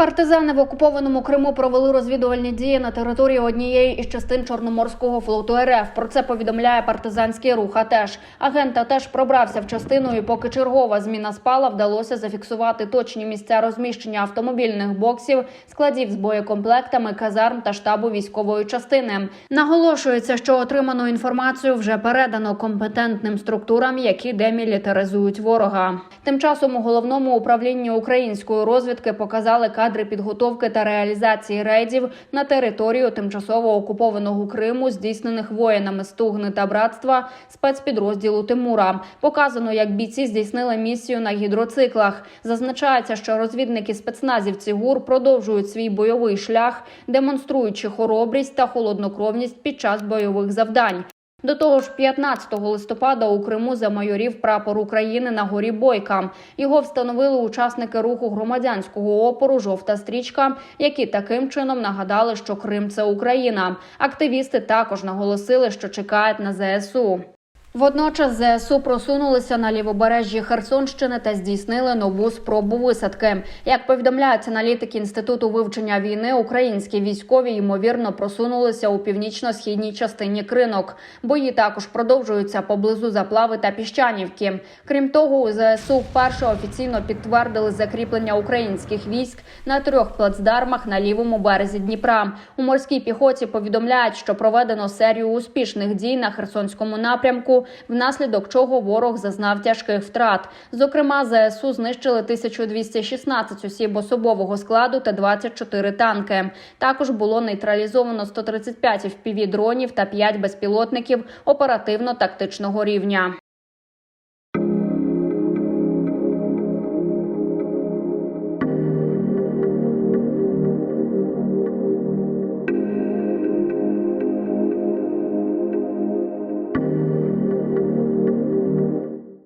Партизани в окупованому Криму провели розвідувальні дії на території однієї із частин Чорноморського флоту РФ. Про це повідомляє партизанський рух. АТЕШ. агент АТЕШ пробрався в частину, і поки чергова зміна спала, вдалося зафіксувати точні місця розміщення автомобільних боксів, складів з боєкомплектами, казарм та штабу військової частини. Наголошується, що отриману інформацію вже передано компетентним структурам, які демілітаризують ворога. Тим часом у головному управлінні української розвідки показали кадри підготовки та реалізації рейдів на територію тимчасово окупованого Криму, здійснених воїнами Стугни та братства спецпідрозділу Тимура. Показано, як бійці здійснили місію на гідроциклах. Зазначається, що розвідники спецназівці ГУР продовжують свій бойовий шлях, демонструючи хоробрість та холоднокровність під час бойових завдань. До того ж, 15 листопада у Криму замайорів прапор України на горі Бойка. Його встановили учасники руху громадянського опору Жовта стрічка, які таким чином нагадали, що Крим це Україна. Активісти також наголосили, що чекають на ЗСУ. Водночас ЗСУ просунулися на лівобережжі Херсонщини та здійснили нову спробу висадки. Як повідомляють аналітики інституту вивчення війни, українські військові ймовірно просунулися у північно-східній частині кринок. Бої також продовжуються поблизу заплави та піщанівки. Крім того, у ЗСУ вперше офіційно підтвердили закріплення українських військ на трьох плацдармах на лівому березі Дніпра. У морській піхоті повідомляють, що проведено серію успішних дій на Херсонському напрямку внаслідок чого ворог зазнав тяжких втрат. Зокрема, ЗСУ знищили 1216 осіб особового складу та 24 танки. Також було нейтралізовано 135 FPV-дронів та 5 безпілотників оперативно-тактичного рівня.